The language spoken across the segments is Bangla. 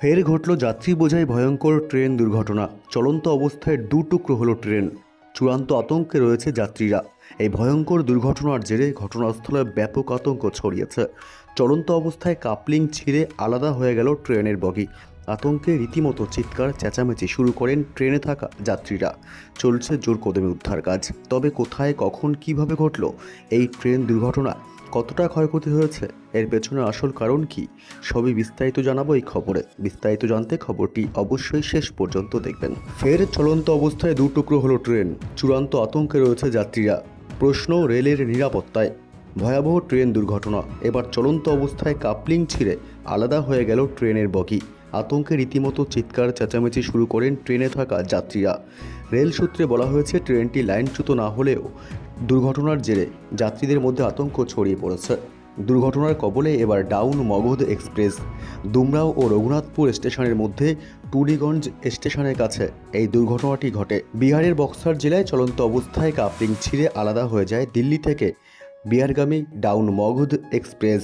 ফের ঘটল যাত্রী বোঝাই ভয়ঙ্কর ট্রেন দুর্ঘটনা। চলন্ত অবস্থায় দু টুকরো হলো ট্রেন। চূড়ান্ত আতঙ্কে রয়েছে যাত্রীরা। এই ভয়ঙ্কর দুর্ঘটনার জেরে ঘটনাস্থলে ব্যাপক আতঙ্ক ছড়িয়েছে। চলন্ত অবস্থায় কাপলিং ছিঁড়ে আলাদা হয়ে গেল ট্রেনের বগি। আতঙ্কে রীতিমতো চিৎকার, চেঁচামেচি শুরু করেন ট্রেনে থাকা যাত্রীরা। চলছে জোর কদমে উদ্ধার কাজ। তবে কোথায়, কখন, কীভাবে ঘটল এই ট্রেন দুর্ঘটনা, কতটা ক্ষয়ক্ষতি হয়েছে, এর পেছনে আসল কারণ কি, সবই বিস্তারিত জানাব এই খবরে। বিস্তারিত জানতে খবরটি অবশ্যই শেষ পর্যন্ত দেখবেন। ফের চলন্ত অবস্থায় দু টুকরো হলো ট্রেন। চূড়ান্ত আতঙ্কে রয়েছে যাত্রীরা। প্রশ্ন রেলের নিরাপত্তায়। ভয়াবহ ট্রেন দুর্ঘটনা। এবার চলন্ত অবস্থায় কাপলিং ছিঁড়ে আলাদা হয়ে গেল ট্রেনের বগি। আতঙ্কে রীতিমতো চিৎকার চেঁচামেচি শুরু করেন ট্রেনে থাকা যাত্রীরা। রেল সূত্রে বলা হয়েছে, ট্রেনটি লাইনচ্যুত না হলেও দুর্ঘটনার জেরে যাত্রীদের মধ্যে আতঙ্ক ছড়িয়ে পড়েছে। দুর্ঘটনার কবলে এবার ডাউন মগধ এক্সপ্রেস। দুমরাও ও রঘুনাথপুর স্টেশনের মধ্যে টুরিগঞ্জ স্টেশনের কাছে এই দুর্ঘটনাটি ঘটে। বিহারের বক্সার জেলায় চলন্ত অবস্থায় কাপলিং ছিঁড়ে আলাদা হয়ে যায় দিল্লি থেকে বিহারগামী ডাউন মগধ এক্সপ্রেস।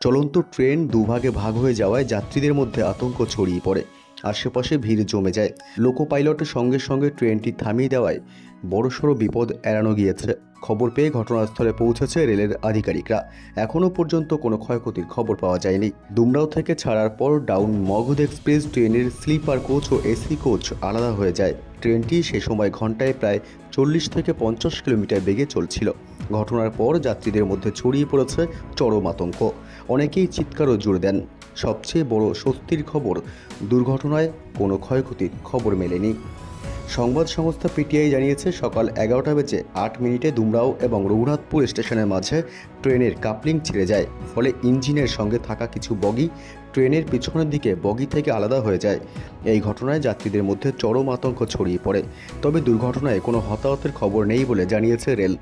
চলন্ত ট্রেন দুভাগে ভাগ হয়ে যাওয়ায় যাত্রীদের মধ্যে আতঙ্ক ছড়িয়ে পড়ে। আশেপাশে ভিড় জমে যায়। লোকো পাইলটের সঙ্গে সঙ্গে ট্রেনটি থামিয়ে দেওয়ায় বড়সড় বিপদ এড়ানো গিয়েছে। খবর পেয়ে ঘটনাস্থলে পৌঁছেছে রেলের আধিকারিকরা। এখনও পর্যন্ত কোনো ক্ষয়ক্ষতির খবর পাওয়া যায়নি। দুমরাও থেকে ছাড়ার পর ডাউন মগধ এক্সপ্রেস ট্রেনের স্লিপার কোচ ও এসি কোচ আলাদা হয়ে যায়। ট্রেনটি সে সময় ঘন্টায় প্রায় চল্লিশ থেকে পঞ্চাশ কিলোমিটার বেগে চলছিল। ঘটনার পর যাত্রীদের মধ্যে ছড়িয়ে পড়েছে চরম আতঙ্ক। অনেকেই চিৎকারও জুড়ে দেন। সবচেয়ে বড় স্বস্তির খবর, দুর্ঘটনায় কোনো ক্ষয়ক্ষতির খবর মেলেনি। সংবাদ সংস্থা পিটিআই জানিয়েছে, সকাল এগারোটা বেজে আট মিনিটে দুমরাও এবং রঘুনাথপুর স্টেশনের মাঝে ট্রেনের কাপলিং ছিঁড়ে যায়। ফলে ইঞ্জিনের সঙ্গে থাকা কিছু বগি ট্রেনের পিছনের দিকে বগি থেকে আলাদা হয়ে যায়। এই ঘটনায় যাত্রীদের মধ্যে চরম আতঙ্ক ছড়িয়ে পড়ে। তবে দুর্ঘটনায় কোনো হতাহতের খবর নেই বলে জানিয়েছে রেল।